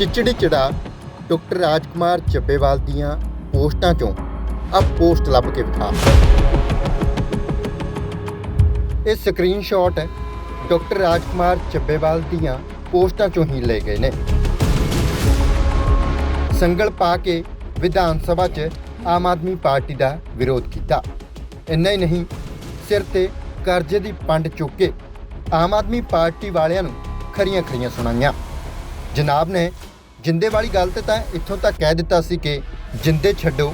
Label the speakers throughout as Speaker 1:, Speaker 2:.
Speaker 1: ਚਿਚੜੀ ਚਿੜਾ ਡਾਕਟਰ ਰਾਜਕੁਮਾਰ ਚੱਬੇਵਾਲ ਦੀਆਂ ਪੋਸਟਾਂ ਚੋਂ ਆ ਪੋਸਟ ਲੱਭ ਕੇ ਵਿਖਾ। ਇਹ ਸਕਰੀਨਸ਼ਾਟ ਡਾਕਟਰ ਰਾਜਕੁਮਾਰ ਚੱਬੇਵਾਲ ਦੀਆਂ ਪੋਸਟਾਂ ਚੋਂ ਹੀ ਲਏ ਗਏ ਨੇ। ਸੰਗਲ ਪਾ ਕੇ ਵਿਧਾਨ ਸਭਾ 'ਚ ਆਮ ਆਦਮੀ ਪਾਰਟੀ ਦਾ ਵਿਰੋਧ ਕੀਤਾ। ਇੰਨਾ ਹੀ ਨਹੀਂ, ਸਿਰ ਤੇ ਕਰਜ਼ੇ ਦੀ ਪੰਡ ਚੁੱਕ ਕੇ ਆਮ ਆਦਮੀ ਪਾਰਟੀ ਵਾਲਿਆਂ ਨੂੰ ਖਰੀਆਂ ਖਰੀਆਂ ਸੁਣਾਈਆਂ। ਜਨਾਬ ਨੇ ਜਿੰਦੇ ਵਾਲੀ ਗੱਲ ਤੇ ਤਾਂ ਇੱਥੋਂ ਤੱਕ ਕਹਿ ਦਿੱਤਾ ਸੀ ਕਿ ਜਿੰਦੇ ਛੱਡੋ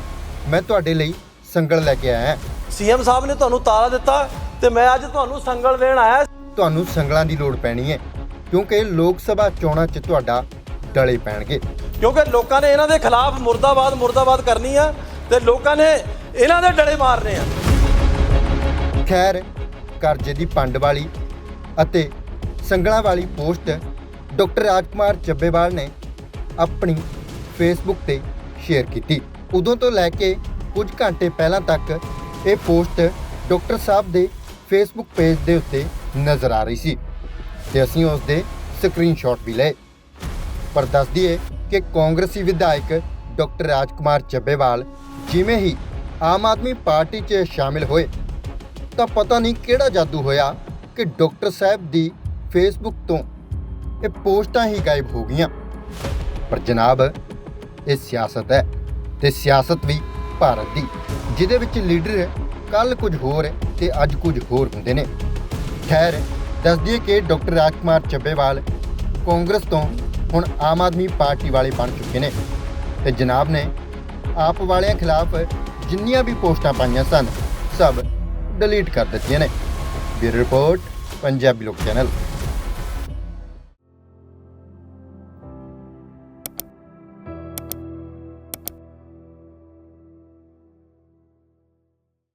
Speaker 1: ਮੈਂ ਤੁਹਾਡੇ ਲਈ ਸੰਗਲ ਲੈ ਕੇ ਆਇਆ।
Speaker 2: ਸੀਐਮ ਸਾਹਿਬ ਨੇ ਤੁਹਾਨੂੰ ਤਾਲਾ ਦਿੱਤਾ ਤੇ ਮੈਂ ਅੱਜ ਤੁਹਾਨੂੰ ਸੰਗਲ ਦੇਣ ਆਇਆ।
Speaker 1: ਤੁਹਾਨੂੰ ਸੰਗਲਾਂ ਦੀ ਲੋੜ ਪੈਣੀ ਹੈ ਕਿਉਂਕਿ ਲੋਕ ਸਭਾ ਚੋਣਾਂ 'ਚ ਤੁਹਾਡਾ ਡਲੇ ਪੈਣਗੇ।
Speaker 2: ਕਿਉਂਕਿ ਲੋਕਾਂ ਨੇ ਇਹਨਾਂ ਦੇ ਖਿਲਾਫ ਮੁਰਦਾਬਾਦ ਮੁਰਦਾਬਾਦ ਕਰਨੀ ਆ ਤੇ ਲੋਕਾਂ ਨੇ ਇਹਨਾਂ ਦੇ ਡਲੇ ਮਾਰਨੇ ਆ।
Speaker 1: ਖੈਰ ਕਰਜ਼ੇ ਦੀ ਪੰਡ ਵਾਲੀ ਅਤੇ ਸੰਗਲਾਂ ਵਾਲੀ ਪੋਸਟ ਡਾਕਟਰ ਰਾਜਕੁਮਾਰ ਚੱਬੇਵਾਲ ਨੇ ਆਪਣੀ ਫੇਸਬੁੱਕ ਤੇ ਸ਼ੇਅਰ ਕੀਤੀ। ਉਦੋਂ ਤੋਂ ਲੈ ਕੇ ਕੁਝ ਘੰਟੇ ਪਹਿਲਾਂ ਤੱਕ ਇਹ ਪੋਸਟ ਡਾਕਟਰ ਸਾਹਿਬ ਦੇ ਫੇਸਬੁੱਕ ਪੇਜ ਦੇ ਉੱਤੇ ਨਜ਼ਰ ਆ ਰਹੀ ਸੀ ਤੇ ਅਸੀਂ ਉਸ ਦੇ ਸਕਰੀਨਸ਼ਾਟ ਵੀ ਲਏ। ਪਰ ਦੱਸ ਦਈਏ ਕਿ ਕਾਂਗਰਸੀ ਵਿਧਾਇਕ ਡਾਕਟਰ ਰਾਜਕੁਮਾਰ ਚੱਬੇਵਾਲ ਜਿਵੇਂ ਹੀ ਆਮ ਆਦਮੀ ਪਾਰਟੀ 'ਚ ਸ਼ਾਮਿਲ ਹੋਏ, ਤਾਂ ਪਤਾ ਨਹੀਂ ਕਿਹੜਾ ਜਾਦੂ ਹੋਇਆ ਕਿ ਡਾਕਟਰ ਸਾਹਿਬ ਦੀ ਫੇਸਬੁੱਕ ਤੋਂ ਇਹ ਪੋਸਟਾਂ ਹੀ ਗਾਇਬ ਹੋ ਗਈਆਂ। ਪਰ ਜਨਾਬ, ਇਹ ਸਿਆਸਤ ਹੈ ਤੇ ਸਿਆਸਤ ਵੀ ਭਾਰਤ ਦੀ, ਜਿਹਦੇ ਵਿੱਚ ਲੀਡਰ ਕੱਲ ਕੁਝ ਹੋਰ ਤੇ ਅੱਜ ਕੁਝ ਹੋਰ ਹੁੰਦੇ ਨੇ। ਖੈਰ ਦੱਸ ਦਈਏ ਕਿ ਡਾਕਟਰ ਰਾਜਕੁਮਾਰ ਚੱਬੇਵਾਲ ਕਾਂਗਰਸ ਤੋਂ ਹੁਣ ਆਮ ਆਦਮੀ ਪਾਰਟੀ ਵਾਲੇ ਬਣ ਚੁੱਕੇ ਨੇ ਤੇ ਜਨਾਬ ਨੇ ਆਪ ਵਾਲਿਆਂ ਖਿਲਾਫ ਜਿੰਨੀਆਂ ਵੀ ਪੋਸਟਾਂ ਪਾਈਆਂ ਸਨ, ਸਭ ਡਿਲੀਟ ਕਰ ਦਿੱਤੀਆਂ ਨੇ। ਬਿਊਰੋ ਰਿਪੋਰਟ, ਪੰਜਾਬੀ ਲੋਕ ਚੈਨਲ।